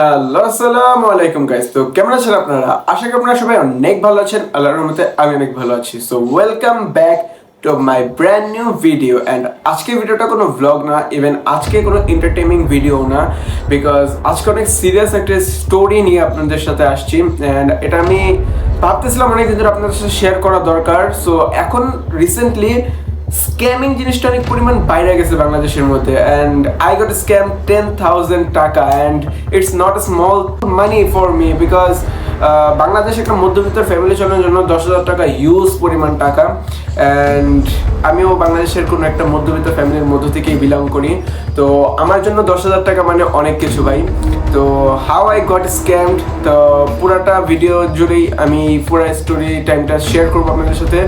Hello, আসসালামু আলাইকুম guys তো কেমন আছেন আপনারা? আশা করি আপনারা সবাই অনেক ভালো আছেন। আল্লাহর রহমতে আমি অনেক ভালো আছি। So welcome back to my brand new video and আজকে ভিডিওটা কোনো ভ্লগ না ইভেন আজকে কোনো এন্টারটেইনিং ভিডিও না বিকজ আজকে অনেক সিরিয়াস একটা স্টোরি নিয়ে আপনাদের সাথে আসছি। অ্যান্ড এটা আমি ভাবতেছিলাম অনেক দিন ধরে আপনাদের সাথে শেয়ার করা দরকার। সো এখন রিসেন্টলি স্ক্যামিং জিনিসটা অনেক পরিমাণ বাইরে গেছে বাংলাদেশের মধ্যে and I got scam ten thousand taka and it's not a small money for me because বাংলাদেশে একটা মধ্যবিত্ত ফ্যামিলি চলানোর জন্য দশ হাজার টাকা ইউজ পরিমাণ টাকা অ্যান্ড আমিও বাংলাদেশের কোনো একটা মধ্যবিত্ত ফ্যামিলির মধ্য থেকেই বিলং করি। তো আমার জন্য দশ হাজার টাকা মানে অনেক কিছু ভাই। তো হাউ আই গট স্ক্যামড তো পুরাটা ভিডিও জুড়েই আমি পুরা স্টোরি টাইমটা শেয়ার করব আপনাদের সাথে।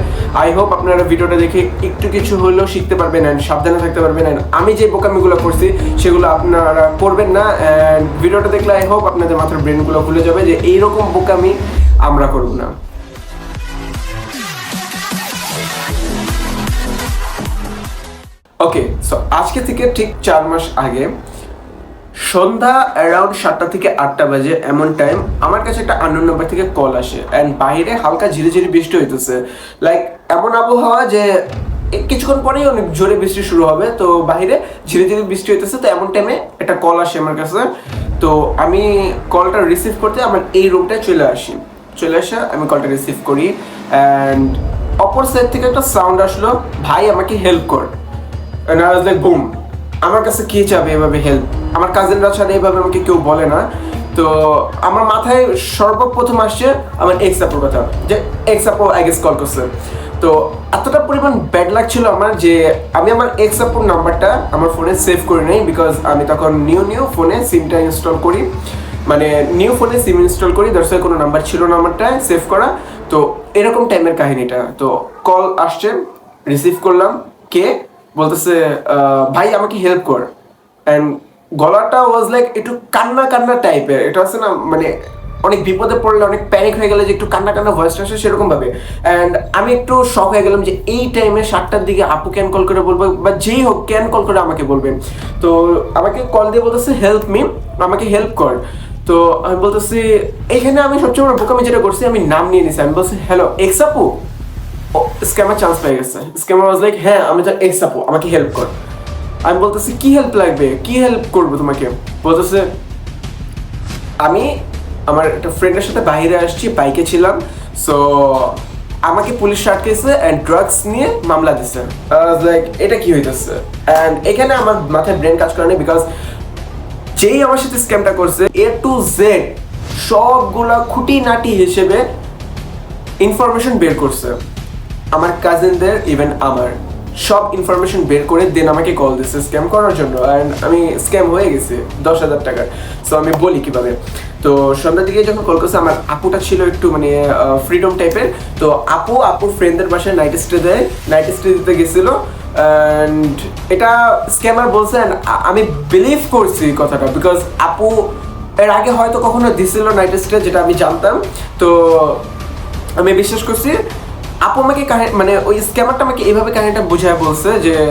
আই হোপ আপনারা ভিডিওটা দেখে একটু কিছু হলেও শিখতে পারবেন অ্যান্ড সাবধানে থাকতে পারবেন। অ্যান্ড আমি যে বোকামিগুলো করছি, সেগুলো আপনারা করবেন না। অ্যান্ড ভিডিওটা দেখলে আই হোপ আপনাদের মাথার ব্রেনগুলো খুলে যাবে যে এইরকম বোকামি আমরা করব না। ওকে সো আজকে থেকে ঠিক চার মাস আগে সন্ধ্যা অ্যারাউন্ড সাতটা থেকে আটটা বাজে এমন টাইম আমার কাছে একটা আননোন নাম্বার থেকে কল আসে। অ্যান্ড বাইরে হালকা ঝিরে ঝিরে বৃষ্টি হইতেছে। লাইক এমন আবহাওয়া যে কিছুক্ষণ পরেই অনেক জোরে বৃষ্টি শুরু হবে। তো বাইরে ঝিরে ঝিরে বৃষ্টি হইতেছে, তো এমন টাইমে একটা কল আসে আমার কাছে। তো আমি কলটা রিসিভ করতে আমার এই রুমটায় চলে আসি। চলে আসে, আমি কলটা রিসিভ করি। অ্যান্ড অপর সাইড থেকে একটা সাউন্ড আসলো, ভাই, আমাকে হেল্প কর। Like boom আমার কাছে কে চাবে এভাবে হেল্প আমার কাজিনরা ছাড়া এইভাবে আমাকে কেউ বলে না। তো আমার মাথায় সর্বপ্রথম আসছে আমার এক্স আপুর কথা, যে এক্স আপু আই গেস কল করছে। তো এতটা পরিমাণ ব্যাড লাগছিল আমার যে আমি আমার এক্স আপুর নাম্বারটা আমার ফোনে সেভ করে নেই বিকজ আমি তখন নিউ নিউ ফোনে সিমটা ইনস্টল করি। মানে নিউ ফোনে সিম ইনস্টল করি দর্শক কোনো নাম্বার ছিল না আমারটায় সেভ করা। তো এরকম টাইমের কাহিনীটা। তো কল আসছে রিসিভ করলাম। কে? বলতেছে ভাই, আমাকে হেল্প কর। অ্যান্ড গলাটা ওয়াজ লাইক একটু কান্না কান্না টাইপের এটা আছে না মানে অনেক বিপদে পড়লে, অনেক প্যানিক হয়ে গেলে যে একটু কান্না কান্না ভয়েসটা আসে সেরকম ভাবে অ্যান্ড আমি একটু শখ হয়ে গেলাম যে এই টাইমে সাতটার দিকে আপু ক্যান কল করে বলব, বা যেই হোক ক্যান কল করে আমাকে বলবেন। তো আমাকে কল দিয়ে বলতেছে হেল্প মি আমাকে হেল্প কর। তো আমি বলতেছি, এখানে আমি সবচেয়ে বড় বোকামি যেটা করছি, আমি নাম নিয়ে নিছি। আমি বলছি হ্যালো এক্স আপু? স্ক্যামার চান্স পেয়ে গেছে। স্ক্যামার ওয়াজ লাইক হ্যাঁ আমি তো এক্স আপু, আমাকে হেল্প কর। আমি বলতেছি, কি হেল্প লাগবে? কি হেল্প করব তোমাকে? বলতেছে, আমি আমার একটা ফ্রেন্ডের সাথে বাইরে আসছি বাইকে ছিলাম সো আমাকে পুলিশ আটকেছে অ্যান্ড ড্রাগস নিয়ে মামলা দিছে। লাইক এটা কি হইতেছে? অ্যান্ড এখানে আমার মাথায় ব্রেন কাজ করে বিকজ যেই আমার সাথে স্ক্যামটা করছে এ টু জেড সবগুলা খুঁটিনাটি হিসেবে ইনফরমেশন বের করছে। আমার কাজিনদের ইভেন আমার। সব ইনফরমেশন বের করে দেন আমাকে কল দিচ্ছে স্ক্যাম করার জন্য। অ্যান্ড আমি স্ক্যাম হয়ে গেছি, দশ হাজার টাকার। সো আমি বলি কীভাবে। তো সন্ধ্যার দিকে যখন কল করছে, আমার আপুটা ছিল একটু মানে ফ্রিডম টাইপের তো আপু আপুর ফ্রেন্ডদের বাসায় নাইট স্টে দেয়। নাইট স্টে দিতে গেছিল। অ্যান্ড এটা স্ক্যামার বলছে, and আমি বিলিভ করছি কথাটা। বিকজ আপু, এর আগে হয়তো কখনো দিছিল নাইট স্টে যেটা আমি জানতাম। তো আমি বিশ্বাস করছি আপু আমাকে কাহি- মানে ওই স্ক্যামারটা আমাকে এইভাবে কাহিনীটা বোঝায় বলছে যে,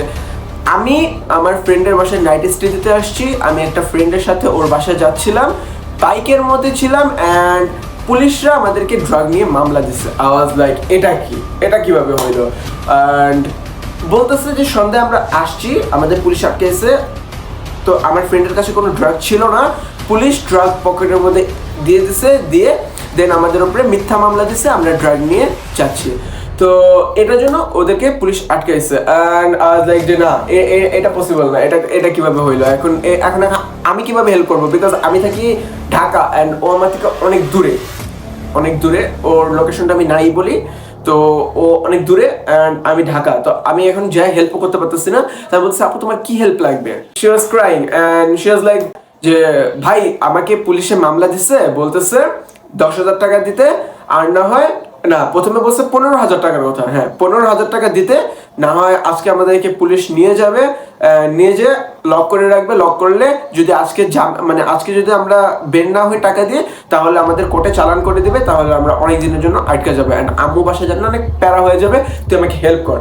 আমি আমার ফ্রেন্ডের বাসায় নাইট স্টে দিতে আসছি, আমি একটা ফ্রেন্ডের সাথে ওর বাসায় যাচ্ছিলাম, বাইকের মধ্যে ছিলাম অ্যান্ড পুলিশরা আমাদেরকে ড্রাগ নিয়ে মামলা দিচ্ছে আওয়াজ লাইক এটা কি? এটা কীভাবে হইল? অ্যান্ড বলতেছে যে সন্ধ্যায় আমরা আসছি, আমাদের পুলিশ আটকে এসে তো আমার ফ্রেন্ডের কাছে কোনো ড্রাগ ছিল না। পুলিশ ড্রাগ পকেটের মধ্যে দিয়ে দিছে, দিয়ে দেন আমাদের উপরে মিথ্যা মামলা দিছে, আমরা ড্রাগ নিয়ে যাচ্ছি। তো এটার জন্য ওদেরকে পুলিশ আটকাইছে। লাইক যে না এটা পসিবল না, এটা এটা কীভাবে হইল? এখন এখন আমি কীভাবে হেল্প করব? বিকজ আমি থাকি ঢাকা অ্যান্ড ও আমার থেকে অনেক দূরে। অনেক দূরে, ওর লোকেশনটা আমি নাই বলি। তো ও অনেক দূরে অ্যান্ড আমি ঢাকা। তো আমি এখন যাই হেল্প করতে পারতেছি না। তাই বলছে আপু, তোমার কি হেল্প লাগবে? She was crying and she was like যে, ভাই, আমাকে পুলিশে মামলা দিছে, বলতেছে দশ হাজার টাকা দিতে, আর না হয় না, প্রথমে বলছে পনেরো হাজার টাকার কথা হ্যাঁ পনেরো হাজার টাকা দিতে, না হয় আজকে আমাদেরকে পুলিশ নিয়ে যাবে নিয়ে যে লক করে রাখবে। লক করলে যদি আজকে মানে আজকে যদি আমরা বের না হয়ে টাকা দিয়ে, তাহলে আমাদের কোর্টে চালান করে দিবে, তাহলে আমরা অনেক দিনের জন্য আটকে যাবে। অ্যান্ড আম্মু বাসা জানি অনেক প্যারা হয়ে যাবে, তুই আমাকে হেল্প কর।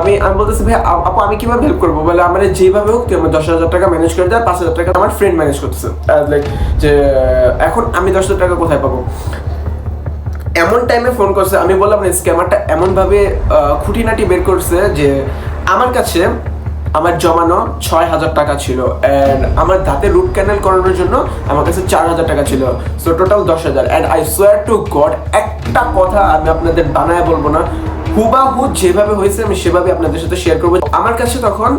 আমি আমি বলতেছি, ভাই আপু, আমি কীভাবে হেল্প করব? বলে আমার যেভাবে হোক, তুই আমার দশ হাজার টাকা ম্যানেজ করে দেয় পাঁচ হাজার টাকা আমার ফ্রেন্ড ম্যানেজ করতেছে। লাইক যে, এখন আমি দশ হাজার টাকা কোথায় পাবো? এমন টাইমে ফোন করছে, আমি বললাম না স্ক্যামারটা এমনভাবে খুঁটিনাটি বের করছে যে, আমার কাছে আমার জমানো ছয় হাজার টাকা ছিল। অ্যান্ড আমার দাঁতে রুট ক্যানেল করানোর জন্য আমার কাছে চার হাজার টাকা ছিল। সো টোটাল দশ হাজার। And I swear to God একটা কথা আমি আপনাদের বানায় বলব না। হুবাহু যেভাবে হয়েছে, আমি সেভাবে আপনাদের সাথে শেয়ার করব। আমার কাছে তখন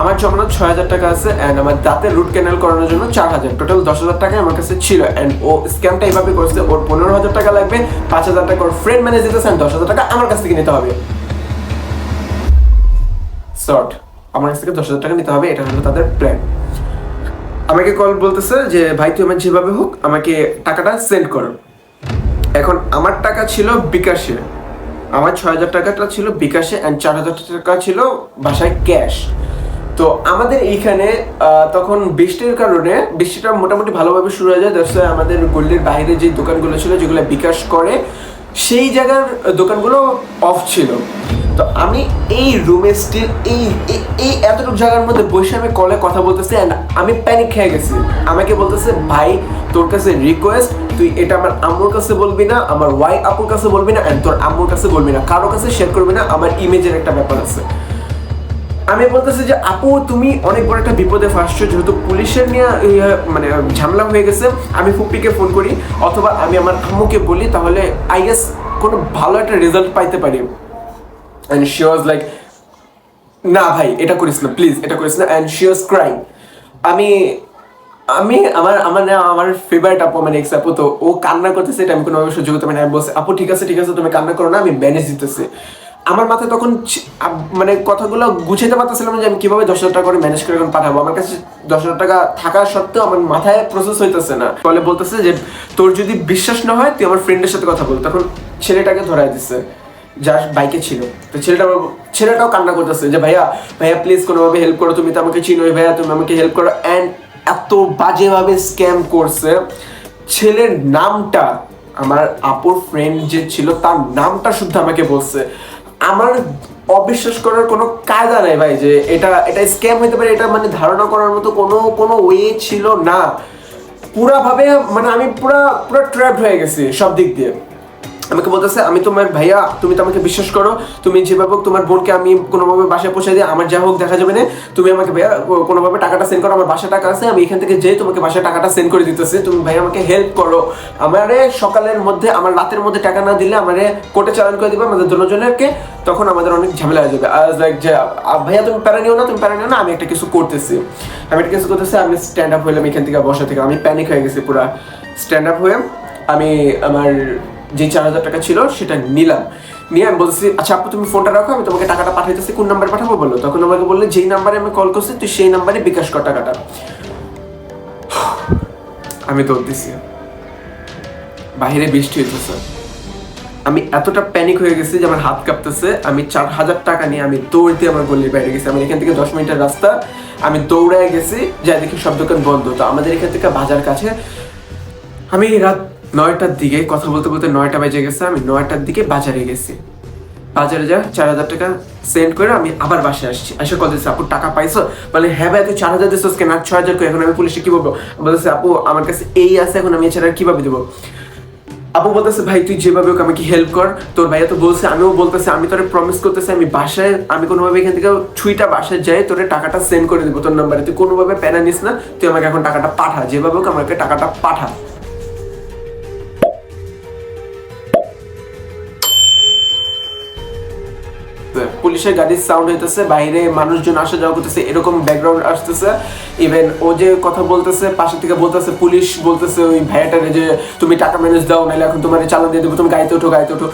আমার জমানো ছয় হাজার টাকা আছে অ্যান্ড আমার দাঁতের রুট ক্যানেল করানোর জন্য চার হাজার। টোটাল দশ হাজার টাকা আমার কাছে ছিল। অ্যান্ড ও স্ক্যামটা এইভাবে করছে, ওর পনেরো হাজার টাকা লাগবে, পাঁচ হাজার টাকা ওর ফ্রেন্ড ম্যানেজ দিতেছে, and দশ হাজার টাকা আমার কাছ থেকে নিতে হবে। শর্ট আমার কাছ থেকে দশ হাজার টাকা নিতে হবে, এটা হলো তাদের প্ল্যান আমাকে কল বলতেছে যে, ভাই, তুই আমার যেভাবে হোক, আমাকে টাকাটা সেন্ড কর। এখন আমার টাকা ছিল বিকাশে। আমার ছয় হাজার টাকাটা ছিল বিকাশে অ্যান্ড চার হাজার টাকা ছিল বাসায় ক্যাশ তো আমাদের এইখানে তখন বৃষ্টির কারণে, বৃষ্টিটা মোটামুটি ভালোভাবে শুরু হয়ে যায় দ্যাটস আমাদের গল্লির বাইরে যে দোকানগুলো ছিল, যেগুলো বিকাশ করে, সেই জায়গার দোকানগুলো অফ ছিল। তো আমি এই রুমে স্টিল এই এই- এতটুকু জায়গার মধ্যে বসে আমি কলে কথা বলতেছি অ্যান্ড আমি প্যানিক খেয়ে গেছি। আমাকে বলতেছে ভাই তোর কাছে রিকোয়েস্ট তুই এটা আমার আম্মুর কাছে বলবি না আমার ওয়াই আপুর কাছে বলবি না অ্যান্ড তোর আম্মুর কাছে বলবি না। কারও কাছে শেয়ার করবি না আমার ইমেজের একটা ব্যাপার আছে। আমি বলতেছি যে আপু তুমি অনেক বড় একটা বিপদে ফাঁসছো যেহেতু পুলিশের নিয়ে ইয়ে, মানে ঝামেলা হয়ে গেছে। আমি ফুপিকে ফোন করি অথবা আমি আমার আম্মুকে বলি তাহলে আই গেস কোনো ভালো একটা রেজাল্ট পাইতে পারি। অ্যান্ড শি ওয়াজ লাইক না ভাই, এটা করিস না প্লিজ এটা করিস না. অ্যান্ড শি ওয়াজ ক্রাইং আমি আমি, আমার আমার আমার ফেভারিট আপু মানে এক্স আপু তো ও কান্না করতেছে, এটা আমি কোনোভাবে সহ্য করতে পারি আমি বলছি, আপু, ঠিক আছে ঠিক আছে, তুমি কান্না করো না, আমি ব্যানেজ দিতেছি। আমার মাথায় তখন মানে কথাগুলো গুছাইতে পারতেছিলাম যে আমি কীভাবে দশ হাজার টাকা করে ম্যানেজ করে এখন পাঠাবো। আমার কাছে দশ হাজার টাকা থাকা সত্ত্বেও আমার মাথায় প্রসেস হইতেছে না। ফলে বলতেছে যে, তোর যদি বিশ্বাস না হয়, তুই আমার ফ্রেন্ডের সাথে কথা বল। তখন ছেলেটাকে ধরাই দিচ্ছে যার বাইকে ছিল। তো ছেলেটা ছেলেটাও কান্না করতেছে যে, ভাইয়া ভাইয়া প্লিজ কোনোভাবে হেল্প করো, তুমি তো আমাকে চিনোই ভাইয়া, তুমি আমাকে হেল্প করো। অ্যান্ড এত বাজেভাবে স্ক্যাম করছে। ছেলের নামটা, আমার আপুর ফ্রেন্ড যে ছিল, তার নামটা শুদ্ধ আমাকে বলছে। আমার অবিশ্বাস করার কোনো কায়দা নাই ভাই যে, এটা এটা স্ক্যাম হতে পারে, এটা মানে ধারণা করার মতো কোনো কোনো ওয়ে ছিল না। পুরাভাবে মানে আমি পুরা, পুরো ট্র্যাপ হয়ে গেছি সব দিক দিয়ে। আমাকে বলতেছে, আমি তোমার ভাইয়া, তুমি তো আমাকে বিশ্বাস করো। তুমি যেভাবে হোক তোমার বোনকে আমি কোনোভাবে বাসায় পৌঁছে দিই, আমার যা হোক দেখা যাবে না। তুমি আমাকে ভাইয়া কোনোভাবে টাকাটা সেন্ড করো, আমার বাসায় টাকা আছে, আমি এখান থেকে যেয়ে তোমাকে বাসায় টাকাটা সেন্ড করে দিতেছি। তুমি ভাই আমাকে হেল্প করো। আমারে সকালের মধ্যে, আমার রাতের মধ্যে টাকা না দিলে আমারে কোর্টে চালান করে দিবে আমাদের দুজনেরকে তখন আমাদের অনেক ঝামেলা হয়ে যাবে। আজ লাইক যে ভাইয়া তুমি প্যারা নিও না, তুমি প্যারা নিও না, আমি একটা কিছু করতেছি। আমি একটা কিছু করতেছি, আমি স্ট্যান্ড আপ হইলাম এখান থেকে, বসা থেকে। আমি প্যানিক হয়ে গেছি পুরা। স্ট্যান্ড আপ হয়ে আমি আমার যে চার হাজার টাকা ছিল সেটা নিলাম। নিয়ে আমি বলতেছি আচ্ছা আপু, তুমি ফোনটা রাখো, আমি তোমাকে টাকাটা পাঠাইতেছি, কোন নাম্বারে পাঠাবো বলল তখন আমাকে বললে, যেই নাম্বারে আমি কল করছি, তুই সেই নাম্বারে বিকাশ কর টাকাটা। আমি দৌড় দিছি। বাহিরে বৃষ্টি হইতেছে। আমি এতটা প্যানিক হয়ে গেছি যে আমার হাত কাঁপতেছে। আমি চার হাজার টাকা নিয়ে আমি দৌড় দিয়ে আমার গলির বাইরে গেছি। আমি এখান থেকে দশ মিনিটের রাস্তা। আমি দৌড়ায় গেছি, যাই দেখি সব দোকান বন্ধ। তো আমাদের এখান থেকে বাজার কাছে আমি রাত নয়টার দিকে, কথা বলতে বলতে নয়টা বেজে গেছে, আমি নয়টার দিকে বাজারে গেছি। বাজারে যা, চার হাজার টাকা সেন্ড করে আমি আবার বাসায় আসছি। এসে কল দিচ্ছে আপু, টাকা পাইছো? বলে হ্যাঁ ভাই, তুই চার হাজার দিচ্ছিস কেন? আর ছয় হাজার করে এখন আমি পুলিশে কি বলব? বলতেছে, আপু, আমার কাছে এই আছে, এখন আমি এছাড়া কীভাবে দেবো? আপু বলতেছে, ভাই, তুই যেভাবে হোক আমাকে হেল্প কর। তোর ভাইয়া তো বলছে, আমিও বলতেছে, আমি তোরে প্রমিস করতেছি, আমি বাসায়, আমি কোনোভাবে এখান থেকে ছুইটা বাসায় যাই, তোরে টাকাটা সেন্ড করে দেবো তোর নাম্বারে তুই কোনোভাবে প্যানা নিস না, তুই আমাকে এখন টাকাটা পাঠা। যেভাবে হোক আমাকে টাকাটা পাঠা। পুলিশের গাড়ির সাউন্ড হইতেছে, বাইরে মানুষজন আসা যাওয়া করতেছে, এরকম ব্যাকগ্রাউন্ড আসতেছে। ইভেন ও যে কথা বলতেছে, পাশে থেকে বলতেছে, পুলিশ বলতেছে, ওই ভাইয়াটারে যে, তুমি টাকা ম্যানেজ দাও, নাহলে এখন তোমার চালান দিয়ে দেবো, তুমি গাড়িতে ওঠো গাড়িতে ওঠো।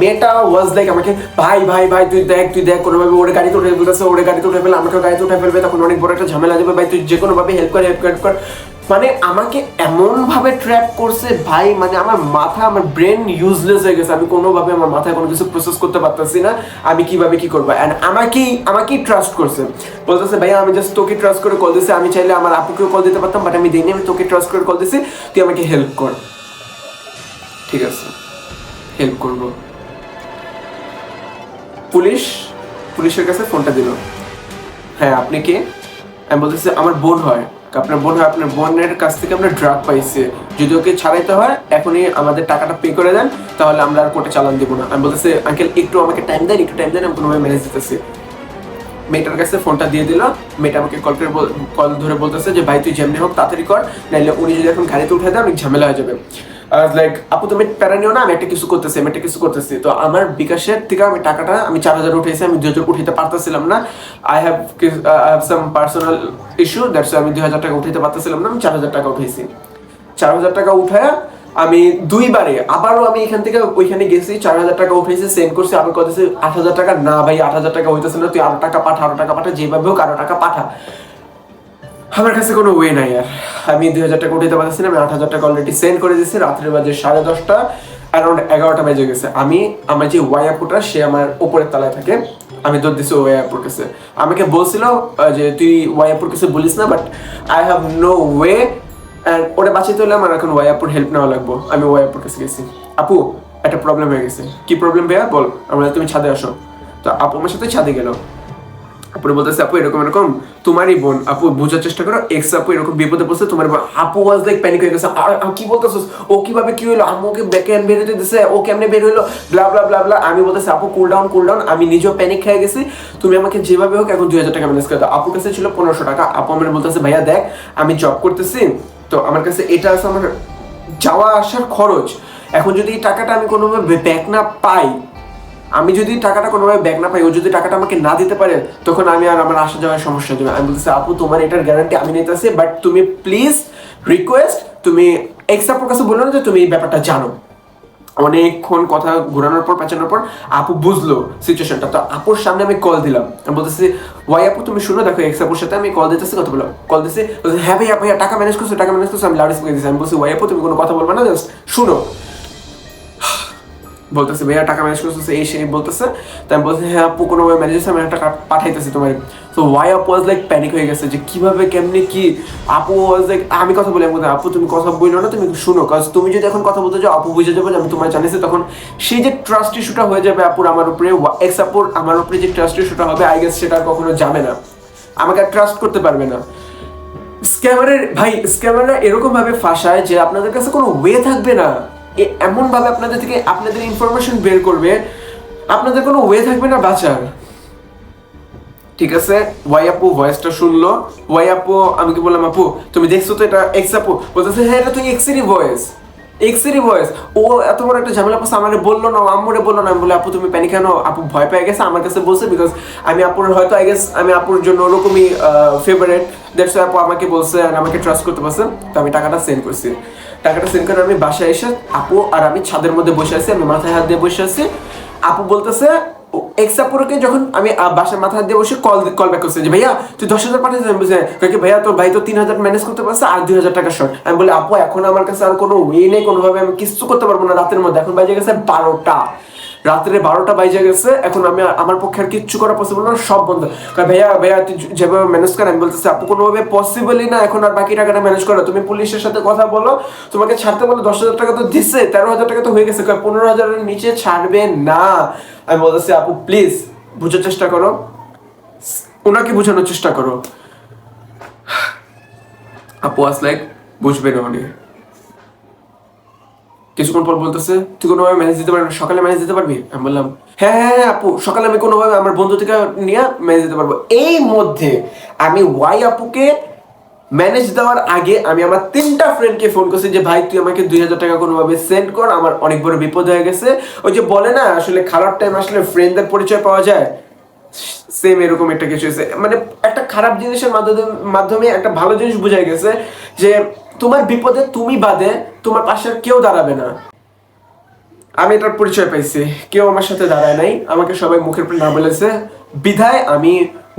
মেয়েটা ওয়াজ লাইক আমাকে, ভাই ভাই ভাই, তুই দেখ তুই দেখ, কোনোভাবে ওরে গাড়িতে উঠে বলতেছে ওরে গাড়িতে উঠে ফেলে আমাকে গাড়িতে উঠে ফেলবে, তখন অনেক বড় একটা ঝামেলা দেবে ভাই, তুই যে কোনোভাবে হেল্প কর হেল্প কর। মানে আমাকে এমন ভাবে ট্র্যাপ করছে, ভাই মানে আমার মাথা, আমার ব্রেন ইউজলেস হয়ে গেছে, আমি কোনোভাবে আমার মাথায় কোনো কিছু প্রসেস করতে পারতেছি না, আমি কীভাবে কি করব? অ্যান্ড আমাকেই আমাকেই ট্রাস্ট করছে। বলতেছে, ভাইয়া, আমি জাস্ট তোকে ট্রাস্ট করে কল দিছি, আমি চাইলে আমার আপুকেও কল দিতে পারতাম বাট আমি দিইনি, আমি তোকে ট্রাস্ট করে কল দিছি, তুই আমাকে হেল্প কর। ঠিক আছে হেল্প করব। পুলিশ পুলিশের কাছে ফোনটা দিল। হ্যাঁ আপনি কে? আমি বলতেছি, আমার বোন হয়। আপনার বোন হয়, আপনার বোনের কাছ থেকে আমরা ড্রাগ পাইছি। যদি ওকে ছাড়াইতে হয়, এখনই আমাদের টাকাটা পে করে দেন, তাহলে আমরা আর কোর্টে চালান দিব না। আমি বলতেছি আঙ্কেল একটু আমাকে টাইম দেন, একটু টাইম দেন, আমি কোনোভাবে ম্যানেজ দিতেছি। মেয়েটার কাছে ফোনটা দিয়ে দিল। মেয়েটা আমাকে কল করে কল ধরে বলতেছে যে, ভাই, তুই যেমনি হোক, তাড়াতাড়ি কর, নাইলে উনি যদি এখন গাড়িতে উঠে দেয়, অনেক ঝামেলা হয়ে যাবে। লাইক আপু, তুমি প্যারা নিও না, আমি একটা কিছু করতেছি, আমি একটা কিছু করতেছি। তো আমার বিকাশের থেকে আমি টাকাটা, আমি চার হাজার উঠেছি আমি দুই হাজার উঠাইতে পারতেছিলাম না। I have have some personal issue that's আমি দুই হাজার টাকা উঠাইতে পারতেছিলাম না, আমি চার হাজার টাকা উঠেছি চার হাজার টাকা উঠায় আমি দুইবারে, আবারও আমি এখান থেকে ওইখানে গেছি, চার হাজার টাকা উঠেছি সেন্ড করছি, আবার কতেছি আট হাজার টাকা না ভাই, আট হাজার টাকা হইতেছে না, তুই আরও টাকা পাঠা, আরও টাকা পাঠা, যেভাবে হোক আরও টাকা পাঠা। আমার কাছে কোনো ওয়ে নাই আর। আমি দুই হাজার টাকা উঠাইতে পারতেছি না, আমি আট হাজার টাকা অলরেডি সেন্ড করে দিয়েছি, রাত্রের বাজে সাড়ে দশটা অ্যারাউন্ড এগারোটা বেজে গেছে। আমি, আমার যে ওয়াই ওয়াইয়াপুটা সে আমার উপরের তলায় থাকে। আমি দৌড় দিছি ওয়াইয়াপুর কাছে। আমাকে বলছিল যে তুই ওয়াই ওয়াইয়াপুর কাছে বলিস না but I have no way and ওটা বাঁচাইতে হলে আমার এখন ওয়াইয়াপুর হেল্প নেওয়া লাগবো। আমি ওয়াইয়াপুর কাছে গেছি। আপু, একটা প্রবলেম হয়ে গেছে। কি প্রবলেম ভাইয়া? বল, আমরা তুমি ছাদে আসো। তো আপু আমার সাথে ছাদে গেল। আপুরে বলতেছে, আপু, এরকম এরকম, তোমারই বোন, আপু, বোঝার চেষ্টা করো এক্স আপু, এরকম বিপদে পড়ছে, তোমার আপু ওয়াজ লাইক প্যানিক হয়ে গেছে, আর কি বলতেছিস? ও কীভাবে কি হলো আম্মু ওকে ব্যাকে বের হতে দিছে, ও কেমনে বের হলো ব্লা ব্লা ব্লা ব্লা আমি বলতেছি, আপু কুল ডাউন কুল ডাউন আমি নিজেও প্যানিক খেয়ে গেছি, তুমি আমাকে যেভাবে হোক এখন দুই হাজার টাকা ম্যানেজ করে দাও। আপুর কাছে ছিল পনেরোশো টাকা। আপু আমার বলতেছে, ভাইয়া, দেখ, আমি জব করতেছি, তো আমার কাছে এটা আছে, আমার যাওয়া আসার খরচ। এখন যদি এই টাকাটা আমি কোনোভাবে ব্যাক না পাই আমি যদি টাকাটা কোনোভাবে ব্যাক না পাই, ও যদি টাকাটা আমাকে না দিতে পারে, তখন আমি আর আমার আসা যাওয়ার সমস্যা হবে আমি বলতেছি, আপু, তোমার এটার গ্যারান্টি আমি নিতেছি বাট তুমি প্লিজ রিকোয়েস্ট তুমি এক্সাপোর কাছে বলল না যে তুমি এই ব্যাপারটা জানো? অনেকক্ষণ কথা ঘোরানোর পর পেঁচানোর পর আপু বুঝলো সিচুয়েশনটা তো আপুর সামনে আমি কল দিলাম। আমি বলতেছি, ওয়াই আপু, তুমি শুনো, দেখো এক্স আপুর সাথে আমি কল দিতেছি, কথা বললাম। কল দিছি হ্যাঁ ভাইয়া ভাইয়া, টাকা ম্যানেজ করছ, টাকা ম্যানেজ করছ, আমি লাউড স্পিকার দিচ্ছি আমি বলছি, ওয়াই আপু, তুমি কোনো কথা বলবে না জাস্ট শুনো। বলতেছে, ভাইয়া, টাকা ম্যানেজ করতেছে, এই সেই বলতেছে। তাই বলছি হ্যাঁ আপু, কোনো ম্যানেজ আমি টাকা পাঠাইতেছি তোমার তো ওয়াই আপু ওয়াজ লাইক প্যানিক হয়ে গেছে যে কীভাবে, কেমনি, কি? আপু ওয়াজ লাইক আমি কথা বলি, আমি আপু, তুমি কথা বলল না, তুমি শুনো কাজ তুমি যদি এখন কথা বলতে যাও আপু বুঝে যাবে যে আমি তোমার জানিয়েছি, তখন সেই যে ট্রাস্ট ইস্যুটা হয়ে যাবে আপুর আমার উপরে এক্স আপুর আমার উপরে যে ট্রাস্ট ইস্যুটা হবে আই গেস সেটা কখনো যাবে না। আমাকে আর ট্রাস্ট করতে পারবে না। স্ক্যামারের ভাই স্ক্যামাররা এরকম ভাবে ফাঁসায় যে আপনাদের কাছে কোনো ওয়ে থাকবে না। এ- এমন ভাবে আপনাদের থেকে আপনাদের ইনফরমেশন বের করবে, আপনাদের কোনো ওয়ে থাকবে না বাঁচার। ঠিক আছে? ওয়াই আপু ভয়েসটা শুনলো। ওয়াই আপু, আমি কি বললাম আপু? তুমি দেখছ তো এটা? এক্স আপু বলতেছে হ্যাঁ এটা তুই এক্সেরই ভয়েস এক্সেরই ভয়েস ও এত বড় একটা ঝামেলা পাশে আমাকে বলল না আম্মুরে বলল না, আমি বলে, আপু, তুমি প্যানি কেন? আপু ভয় পেয়ে গেছে আমার কাছে বলছে বিকজ আমি আপুর হয়তো আই গেস আমি আপুর জন্য ওরকমই ফেভারেট দ্যাটস আপু আমাকে বলছে আর আমাকে ট্রাস্ট করতে পারছে তো আমি টাকাটা সেন্ড করছি। টাকাটা সেন্ড করে আমি বাসায় এসে, আপু আর আমি ছাদের মধ্যে বসে আছি, আমি মাথায় হাত দিয়ে বসে আছি। আপু বলতেছে এক্সাপুরকে যখন আমি বাসার মাথা দিয়ে বসে কল কল ব্যাক করছি যে, ভাইয়া, তুই দশ হাজার পাঠিয়েছিস? আমি বুঝে কাকে ভাইয়া, তোর ভাই তো তিন হাজার ম্যানেজ করতে পারছে আর দুই হাজার টাকা শর্ট। আমি বলি, আপু, এখন আমার কাছে আর কোনো ওয়ে নেই, কোনোভাবে আমি কিছু করতে পারব না রাতের মধ্যে। এখন বাজে গেছে বারোটা। রাত্রে বারোটা বাইজে গেছে, এখন আমি আমার পক্ষে আর কিচ্ছু করা পসিবল না, সব বন্ধ। ভাইয়া ভাইয়া, তুই যেভাবে ম্যানেজ কর, আমি বলতেছি, আপু, কোনোভাবে পসিবলই না, এখন আর বাকি টাকাটা ম্যানেজ করো। তুমি পুলিশের সাথে কথা বলো, তোমাকে ছাড়তে বলো দশ হাজার টাকা তো দিছে, তেরো হাজার টাকা তো হয়ে গেছে পনেরো হাজারের নিচে ছাড়বে না। আমি বলতেছি, আপু প্লিজ বুঝার চেষ্টা করো। ওনাকে বোঝানোর চেষ্টা করো। আপু আস লাইক বুঝবে না উনি। কিছুক্ষণ পর বলতেছে, তুই কোনোভাবে ম্যানেজ দিতে পারবি? সকালে ম্যানেজ দিতে পারবি? আমি বললাম হ্যাঁ হ্যাঁ হ্যাঁ আপু, সকালে আমি কোনোভাবে আমার বন্ধু থেকে নিয়ে ম্যানেজ দিতে পারব। এই মধ্যে আমি ওয়াই আপুকে ম্যানেজ দেওয়ার আগে আমি আমার তিনটা ফ্রেন্ডকে ফোন করছি যে, ভাই, তুই আমাকে দুই হাজার টাকা কোনোভাবে সেন্ড কর, আমার অনেক বড় বিপদ হয়ে গেছে। ওই যে বলে না, আসলে খারাপ টাইম আসলে ফ্রেন্ডদের পরিচয় পাওয়া যায়। সেম এরকম একটা কিছু হয়েছে। মানে একটা খারাপ জিনিসের মাধ্যমে মাধ্যমে একটা ভালো জিনিস বোঝা গেছে যে তোমার বিপদে তুমি বাদে তোমার পাশে কেউ দাঁড়াবে না। আমি এটার পরিচয় পাইছি। কেউ আমার সাথে দাঁড়ায় নাই। আমাকে সবাই মুখের উপর না বলেছে। বিধায় আমি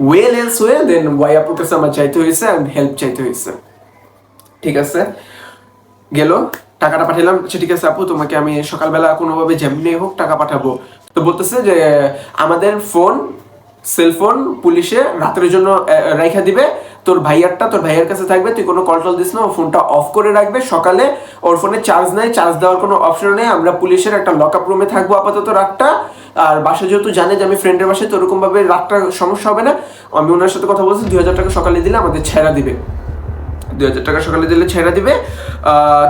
ওয়েল এলস হয়ে দেন ওয়াই আপুর কাছে আমার চাইতে হয়েছে অ্যান্ড হেল্প চাইতে হয়েছে ঠিক আছে? গেল, টাকাটা পাঠালাম আচ্ছা ঠিক আছে আপু, তোমাকে আমি সকালবেলা কোনোভাবে যেমনি হোক টাকা পাঠাবো। তো বলতেছে যে, আমাদের ফোন সেলফোন পুলিশে রাতের জন্য রেখে দিবে। তোর ভাইয়ারটা, তোর ভাইয়ার কাছে থাকবে, তুই কোনো কল টল দিস না ফোনটা অফ করে রাখবে। সকালে ওর ফোনে চার্জ নাই চার্জ দেওয়ার কোনো অপশন নেই। আমরা পুলিশের একটা লক আপ রুমে থাকব আপাতত রাতটা। আর বাসা যেহেতু জানে যে আমি ফ্রেন্ডের বাসায়, তো ওরকমভাবে রাতটা সমস্যা হবে না। আমি ওনার সাথে কথা বলছি, দুই হাজার টাকা সকালে দিলে আমাদের ছেড়া দিবে। দুই হাজার টাকা সকালে দিলে ছেড়ে দিবে।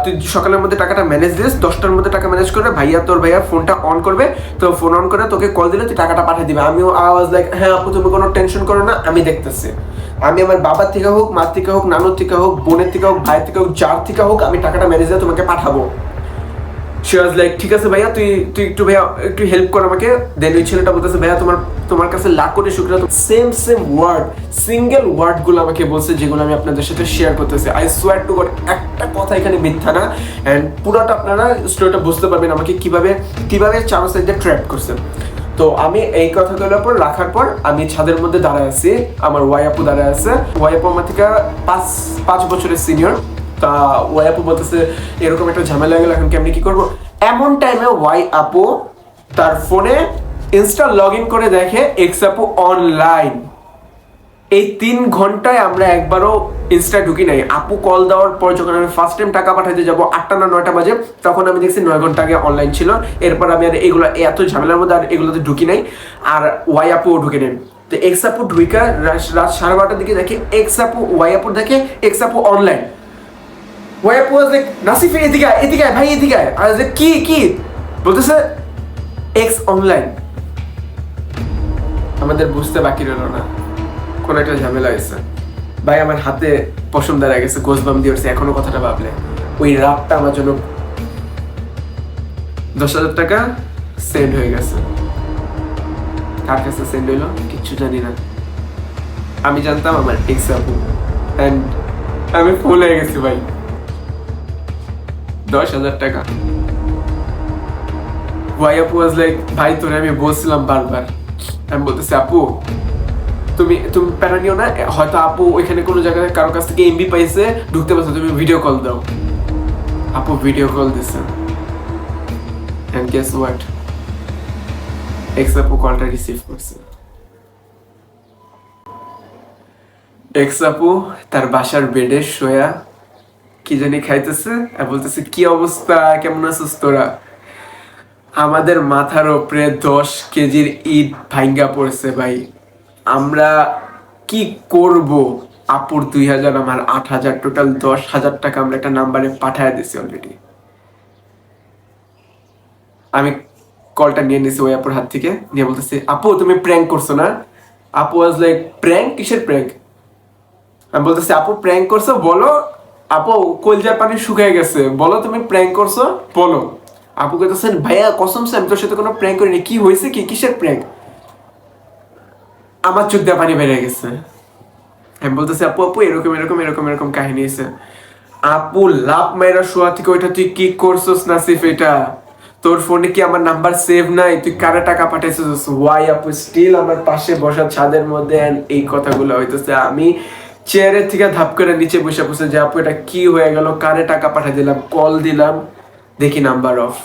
তুই সকালের মধ্যে টাকাটা ম্যানেজ দিস, দশটার মধ্যে টাকা ম্যানেজ করবে, ভাইয়া তোর ভাইয়া ফোনটা অন করবে। তো ফোন অন করে তোকে কল দিলে তুই টাকাটা পাঠিয়ে দিবে। আমিও আওয়াজ লাইক হ্যাঁ আপু, তুমি কোনো টেনশন করো না, আমি দেখতেছি। আমি আমার বাবার থেকে হোক, মার থেকে হোক, নানুর থেকে হোক, বোনের থেকে হোক, ভাইয়ের থেকে হোক, যার থেকে হোক, আমি টাকাটা ম্যানেজ দিয়ে তোমাকে পাঠাবো। সে ওয়াজ লাইক ঠিক আছে ভাইয়া, তুই তুই একটু ভাইয়া, একটু হেল্প কর আমাকে। দেন ওই ছেলেটা বলতেছে, ভাইয়া, তোমার তোমার কাছে লাখ কোটি শুক্রিয়া সেম সেম ওয়ার্ড সিঙ্গেল আমাকে বলছে, যেগুলো আমি আপনাদের সাথে শেয়ার করতেছি। আই সোয়ার টু গড একটা কথা এখানে মিথ্যা না। এন্ড পুরোটা আপনারা স্টোরিটা বুঝতে পারবেন আমাকে কীভাবে কীভাবে চারো সাইডে ট্র্যাপ করছে। তো আমি এই কথাগুলোর পর, রাখার পর, আমি ছাদের মধ্যে দাঁড়ায় আছি। আমার ওয়াই আপু দাঁড়ায় আছে। ওয়াই আপু আমার থেকে পাঁচ পাঁচ বছরের সিনিয়র তা ওয়াই আপু বলতেছে, এরকম একটা ঝামেলা গেল, এখন কেমনি কি করব? এমন টাইমে ওয়াই আপু তার ফোনে ইনস্টা লগ ইন করে দেখে এক্স আপু অনলাইন এই তিন ঘন্টায় আমরা একবারও ইনস্টা ঢুকি নাই। আপু কল দেওয়ার পর যখন আমি ফার্স্ট টাইম টাকা পাঠাতে যাব, আটটা না নয়টা বাজে, তখন আমি দেখছি নয় ঘণ্টা আগে অনলাইন ছিল। এরপর আমি আর এগুলো এত ঝামেলার মধ্যে আর এগুলোতে ঢুকি নাই, আর ওয়াই আপুও ঢুকে নেন তো এক্স আপু ঢুইকা, রাত- রাত সাড়ে বারোটার দিকে দেখে এক্স আপু, ওয়াই আপুর দেখে এক্স আপু অনলাইন ওয়াই আপু ওয়াজ লাইক নাসিফ এদিকে আয়, এদিকে আয়, ভাই এদিকে আয়। আর কি কি? বলতেছে এক্স অনলাইন আমাদের বুঝতে বাকি রইল না। কোন একটা ঝামেলা হয়েছে। ভাই আমার হাতে পশম দাঁড়া গেছে গোসবাম দিয়ে উঠছে এখনও কথাটা ভাবলে। ওই রাতটা আমার জন্য দশ হাজার টাকা সেন্ড হয়ে গেছে। কার কাছে সেন্ড হইল? কিচ্ছু জানি না। আমি জানতাম আমার এক্স আপু। অ্যান্ড আমি ফুল হয়ে গেছি ভাই। দশ হাজার টাকা। আপু ওয়াজ লাইক ভাই, তোরে আমি বলছিলাম বারবার। আমি বলতেছি, আপু, তুমি তুমি প্যারা নিও না, হয়তো আপু ওইখানে কোনো জায়গায় কারোর কাছ থেকে এমবি পাইছে, ঢুকতে পারছ, তুমি ভিডিও কল দাও। আপু ভিডিও কল দিছে। অ্যান্ড গেস হোয়াট এক্স আপু কলটা রিসিভ করছে। এক্স আপু তার বাসার বেডে শোয়া কি জানি খাইতেছে আর বলতেছে, কি অবস্থা? কেমন আছিস তোরা? আমাদের মাথার ওপরে দশ কেজির ইট ভাঙ্গা পড়ছে ভাই। আমরা কি করব? আপুর দুই হাজার, আমার আট হাজার, টোটাল দশ হাজার টাকা আমরা একটা নাম্বারে পাঠায় দিছি অলরেডি আমি কলটা নিয়ে নিছি ওই আপুর হাত থেকে, নিয়ে বলতেছি, আপু, তুমি প্র্যাঙ্ক করছ না? আপু ওয়াজ লাইক প্র্যাঙ্ক কিসের প্র্যাঙ্ক আমি বলতেছি, আপু প্র্যাঙ্ক করছ? বলো। আপু কলজার পানি শুকিয়ে গেছে, বলো তুমি প্র্যাঙ্ক করছ? বলো। আপু কইতেছেন, ভাইয়া, কসম সে আমি তোর সাথে কোনো প্র্যাঙ্ক করিনি। কি হয়েছে কি? কিসের প্র্যাঙ্ক আমার চোখ দিয়ে পানি বেরিয়ে গেছে। আমি বলতেছি, আপু আপু, এরকম এরকম এরকম এরকম কাহিনী আছে আপু লাভ মাইরা শোয়া থেকে ওইটা তুই কি করছস, নাসিফ, এটা? তোর ফোনে কি আমার নাম্বার সেভ নাই? তুই কারা টাকা পাঠাইছিস? ওয়াই আপু স্টিল আমার পাশে বসা ছাদের মধ্যে এই কথাগুলো হইতেছে। আমি চেয়ারের থেকে ধাপ করে নিচে বসে বসে যে, আপু, এটা কি হয়ে গেল? কারে টাকা পাঠাই দিলাম? কল দিলাম। দেখি নাম্বার অফ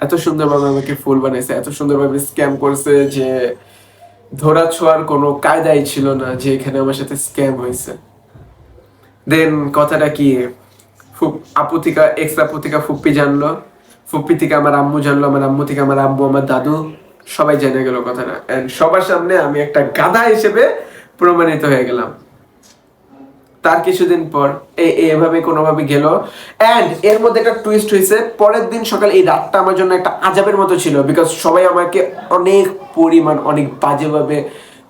এত সুন্দরভাবে আমাকে ফুল বানাইছে, এত সুন্দরভাবে স্ক্যাম করছে যে ধরা ছোঁয়ার কোনো কায়দাই ছিল না যে, এখানে আমার সাথে স্ক্যাম হয়েছে। দেন কথাটা কি? ফুপ- আপু থেকে এক্স আপু থেকে ফুপ্পি জানলো। ফুপ্পি থেকে আমার আম্মু জানলো, আমার আম্মু থেকে আমার আব্বু, আমার দাদু। সবাই জেনে গেল কথাটা। এন্ড সবার সামনে আমি একটা গাধা হিসেবে প্রমাণিত হয়ে গেলাম। তার কিছুদিন পর এভাবে কোনোভাবে গেল। অ্যান্ড এর মধ্যে একটা টুইস্ট হয়েছে, পরের দিন সকাল এই রাতটা আমার জন্য একটা আজাবের মতো ছিল বিকজ সবাই আমাকে অনেক পরিমাণ, অনেক বাজেভাবে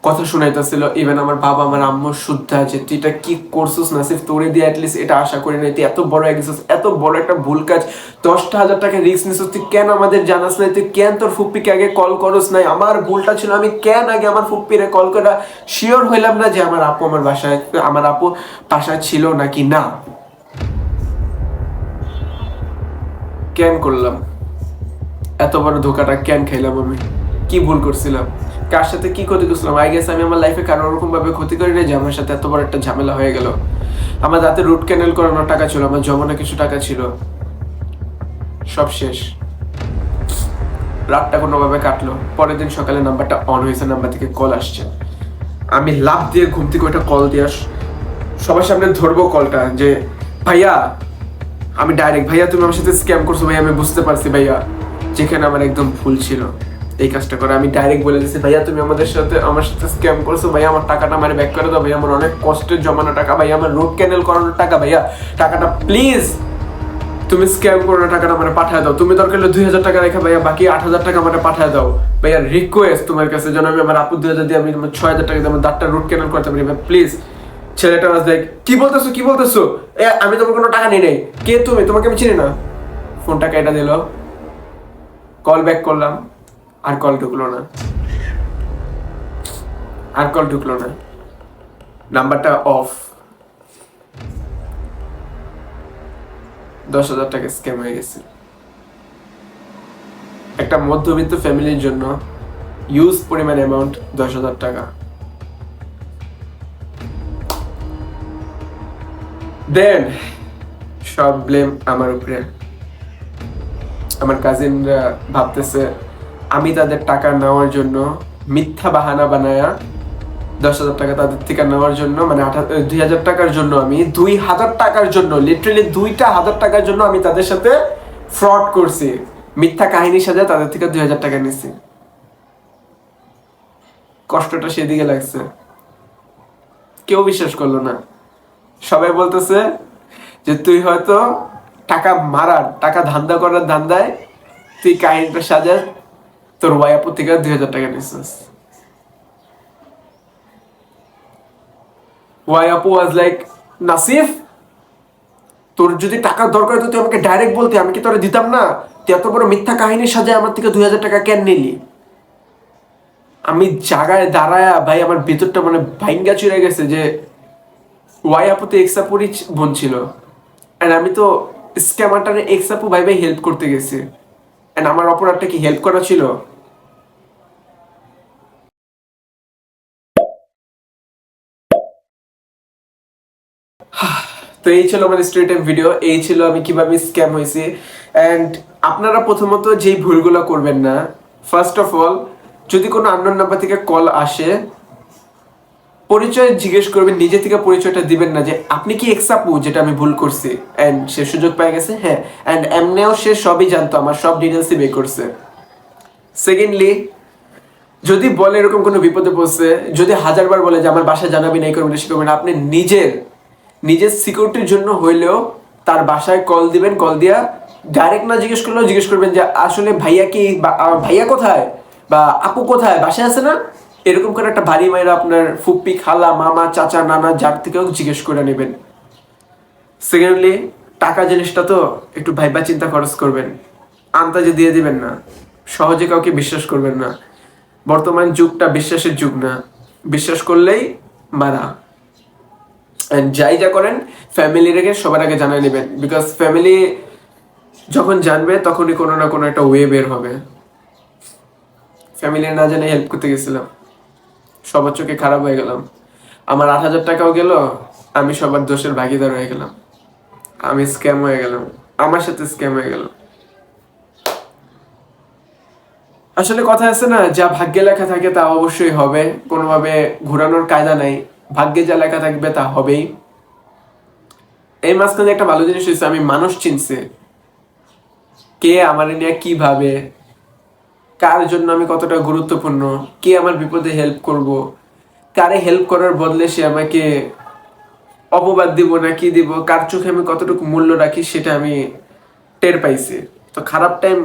কথা শোনাইতেছিল ইভেন আমার বাবা, আমার আম্মু, শুদ্ধ আছে তুই এটা কি করছিস নাসিফ তোরে দিয়ে অ্যাটলিস্ট এটা আশা করি নাই। তুই এত বড় একছিস এত বড় একটা ভুল কাজ। দশটা হাজার টাকা রিস্ক নিছিস, তুই কেন আমাদের জানাস নাই? তুই কেন তোর ফুপ্পিকে আগে কল করস নাই? আমার ভুলটা ছিল, আমি কেন আগে আমার ফুপ্পিরে কল করা? শিওর হইলাম না যে আমার আপু আমার বাসায়, আমার আপু বাসায় ছিল নাকি না? কেন করলাম? এত বড় ধোকাটা কেন খাইলাম আমি? কি ভুল করছিলাম? কার সাথে কি ক্ষতি করছিলাম? আই গেস আমি আমার লাইফে কারও ওরকম ভাবে ক্ষতি করি না যে আমার সাথে এত বড় একটা ঝামেলা হয়ে গেল। আমার দাঁতে রুট ক্যানেল করানোর টাকা ছিল, আমার জমানো কিছু টাকা ছিল। সব শেষ। রাতটা কোনোভাবে কাটলো। পরের দিন সকালে নাম্বারটা অন হয়েছে নাম্বার থেকে কল আসছে। আমি লাভ দিয়ে ঘুম থেকে ওটা কল দিয়ে সবার সামনে ধরবো কলটা যে, ভাইয়া, আমি ডাইরেক্ট ভাইয়া, তুমি আমার সাথে স্ক্যাম করছ, ভাইয়া, আমি বুঝতে পারছি, ভাইয়া। যেখানে আমার একদম ভুল ছিল। এই কাজটা করে। আমি ডাইরেক্ট বলে দিচ্ছি ভাইয়া, তুমি আমাদের সাথে, আমার সাথে স্ক্যাম করছ, ভাইয়া, আমার টাকাটা আমার ব্যাক করে দাও, ভাইয়া, আমার অনেক কষ্টের জমানো টাকা, ভাইয়া, আমার রোড ক্যানেল করানোর টাকা, ভাইয়া, টাকাটা প্লিজ তুমি স্ক্যাম করো, টাকাটা মানে পাঠায় দাও। তুমি দরকার হলে দুই হাজার টাকা রেখে, ভাইয়া, বাকি আট হাজার টাকা মানে পাঠায় দাও। ভাইয়া রিকোয়েস্ট তোমার কাছে যেন আমি আমার আপু দুই হাজার দিয়ে আমি ছয় হাজার টাকা দিয়ে আমার দাঁতটা রুট ক্যানেল করতে পারি। প্লিজ ছেলেটা আজ দেখ, কি বলতেছো কি বলতেছো? এ, আমি তোমার কোনো টাকা নিই, নাই। কে তুমি? তোমাকে আমি চিনি না। ফোনটা কেটে দিল। কল ব্যাক করলাম। আর কল ঢুকলো না। আর কল ঢুকলো না। নাম্বারটা অফ। দশ হাজার টাকা স্ক্যাম হয়ে গেছে। একটা মধ্যবিত্ত ফ্যামিলির জন্য ইউজ পরিমাণ অ্যামাউন্ট দশ হাজার টাকা। দেন সব ব্লেম আমার উপরে। আমার কাজিনরা ভাবতেছে আমি তাদের টাকা নেওয়ার জন্য মিথ্যা বাহানা বানায়া দশ হাজার টাকা তাদের থেকে নেওয়ার জন্য মানে দুই হাজার টাকার জন্য আমি, দুই হাজার টাকার জন্য লিটারেলি দুইটা হাজার টাকার জন্য আমি তাদের সাথে ফ্রড করছি। মিথ্যা কাহিনী সাজায় তাদের থেকে দুই হাজার টাকা নিছি। কষ্টটা সেদিকে লাগছে। কেউ বিশ্বাস করল না। সবাই বলতেছে যে, তুই হয়তো টাকা মারার, টাকা ধান্দা করার ধান্দায় তুই কাহিনীটা সাজা তোর ওয়াইপুর থেকে দুই হাজার টাকা নিছিস। ওয়াইপু ওয়াজ লাইক নাসিফ, তোর যদি টাকার দরকার হতো, তুই আমাকে ডাইরেক্ট বলতে, আমি কি তোরা দিতাম না? তুই এত বড় মিথ্যা কাহিনী সাজায় আমার থেকে দুই হাজার টাকা কেন নিলি? আমি জায়গায় দাঁড়ায় ভাই আমার ভেতরটা মানে ভাইঙ্গা চুরে গেছে যে ওয়াই আপু তো এক্সাপুরই বোন ছিল। অ্যান্ড আমি তো স্ক্যামারটারে এক্সাপু ভাই ভাই হেল্প করতে গেছি। অ্যান্ড আমার অপরাধটা কি হেল্প করা ছিল? তো এই ছিল আমার স্টোরি টাইম ভিডিও এই ছিল আমি কীভাবে স্ক্যাম হয়েছি। অ্যান্ড আপনারা প্রথমত যেই ভুলগুলো করবেন না ফার্স্ট অফ অল যদি কোনো আননোন নাম্বার থেকে কল আসে পরিচয় জিজ্ঞেস করবেন নিজে থেকে পরিচয়টা দিবেন না যে, আপনি কি এক্সাপু? যেটা আমি ভুল করছি। অ্যান্ড সে সুযোগ পেয়ে গেছে হ্যাঁ। অ্যান্ড এমনিও সে সবই জানতো, আমার সব ডিটেলসই বের করছে। সেকেন্ডলি যদি বলে এরকম কোনো বিপদে পড়ছে, যদি হাজারবার বলে যে, আমার বাসায় জানাবি না, এই করবেন সে করবেন আপনি নিজের নিজের সিকিউরিটির জন্য হইলেও তার বাসায় কল দিবেন কল দিয়া ডাইরেক্ট না জিজ্ঞেস করলেও জিজ্ঞেস করবেন যে, আসলে ভাইয়া কি ভাইয়া কোথায়? বা আপু কোথায়? বাসায় আছে না? এরকম করে একটা বাড়ি মায়েরা আপনার ফুপ্পি, খালা, মামা, চাচা, নানা, যার থেকেও জিজ্ঞেস করে নেবেন। সেকেন্ডলি টাকা জিনিসটা তো একটু ভাইবা চিন্তা খরচ করবেন। আন্তাজে দিয়ে দিবেন না। সহজে কাউকে বিশ্বাস করবেন না। বর্তমান যুগটা বিশ্বাসের যুগ না। বিশ্বাস করলেই মারা। যাই যা করেন ফ্যামিলি রেখে সবার আগে জানাই নেবেন। বিকজ ফ্যামিলি যখন জানবে, তখনই কোনো না কোনো একটা ওয়ে বের হবে। ফ্যামিলি না জানে হেল্প করতে গেছিলাম। সবার চোখে খারাপ হয়ে গেলাম। আমার আট হাজার টাকাও গেল, আমি সবার দোষের ভাগিদার হয়ে গেলাম। আমি স্ক্যাম হয়ে গেলাম, আমার সাথে স্ক্যাম হয়ে গেল আসলে কথা আছে না, যা ভাগ্যে লেখা থাকে তা অবশ্যই হবে, কোনোভাবে ঘোরানোর কায়দা নাই, ভাগ্যে যা লেখা থাকবে তা হবেই। এই মাঝখানে একটা ভালো জিনিস হয়েছে, আমি মানুষ চিনছে। কে আমার নিয়ে কি ভাবে কার জন্য আমি কতটা গুরুত্বপূর্ণ? কে আমার বিপদে হেল্প করব? কারে হেল্প করার বদলে সে আমাকে অপবাদ দিব না কি দিব? কার চোখে আমি কতটুকু মূল্য রাখি সেটা আমি টের পাইছি। তো খারাপ টাইম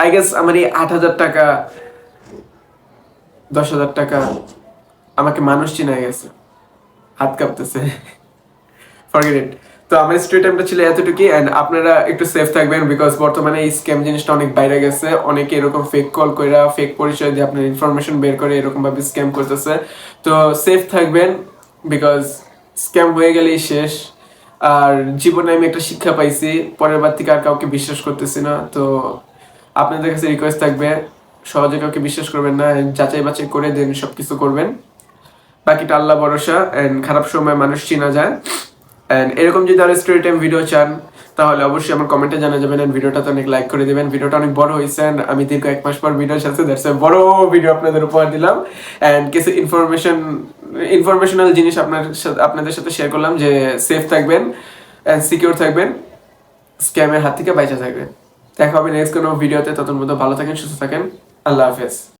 আই গেস আমার এই আট হাজার টাকা, দশ হাজার টাকা আমাকে মানুষ চিনা গেছে। হাত কাঁপতেছে। ফরগেট তো আমার স্টোরি টাইমটা ছিল এতটুকুই অ্যান্ড আপনারা একটু সেফ থাকবেন বিকজ বর্তমানে এই স্ক্যাম জিনিসটা অনেক বাইরে গেছে। অনেকে এরকম ফেক কল করে ফেক পরিচয় দিয়ে আপনার ইনফরমেশন বের করে এরকম ভাবে স্ক্যাম করতেছে। তো সেফ থাকবেন বিকজ স্ক্যাম হয়ে গেলেই শেষ। আর জীবনে আমি একটা শিক্ষা পাইছি, পরের বার থেকে আর কাউকে বিশ্বাস করতেছি না। তো আপনাদের কাছে রিকোয়েস্ট থাকবে, সহজে কাউকে বিশ্বাস করবেন না যাচাই বাছাই করে দেন সব কিছু করবেন। বাকিটা আল্লাহ ভরসা অ্যান্ড খারাপ সময় মানুষ চিনা যায়। অ্যান্ড এরকম যদি আরও স্টোরি টাইম ভিডিও চান, তাহলে অবশ্যই আমার কমেন্টে জানা যাবেন অ্যান্ড ভিডিওটাতে অনেক লাইক করে দিবেন। ভিডিওটা অনেক বড় হয়েছে and আমি দীর্ঘ এক মাস পর ভিডিওর সাথে দ্যাটস বড় ভিডিও আপনাদের উপহার দিলাম। অ্যান্ড কিছু ইনফরমেশন ইনফরমেশনাল জিনিস আপনার সাথে, আপনাদের সাথে শেয়ার করলাম যে সেফ থাকবেন অ্যান্ড সিকিউর থাকবেন স্ক্যামের হাত থেকে বাইচা থাকবেন। দেখা হবে নেক্সট কোনো ভিডিওতে ততক্ষণ মতো ভালো থাকেন, সুস্থ থাকেন। আল্লাহ হাফেজ।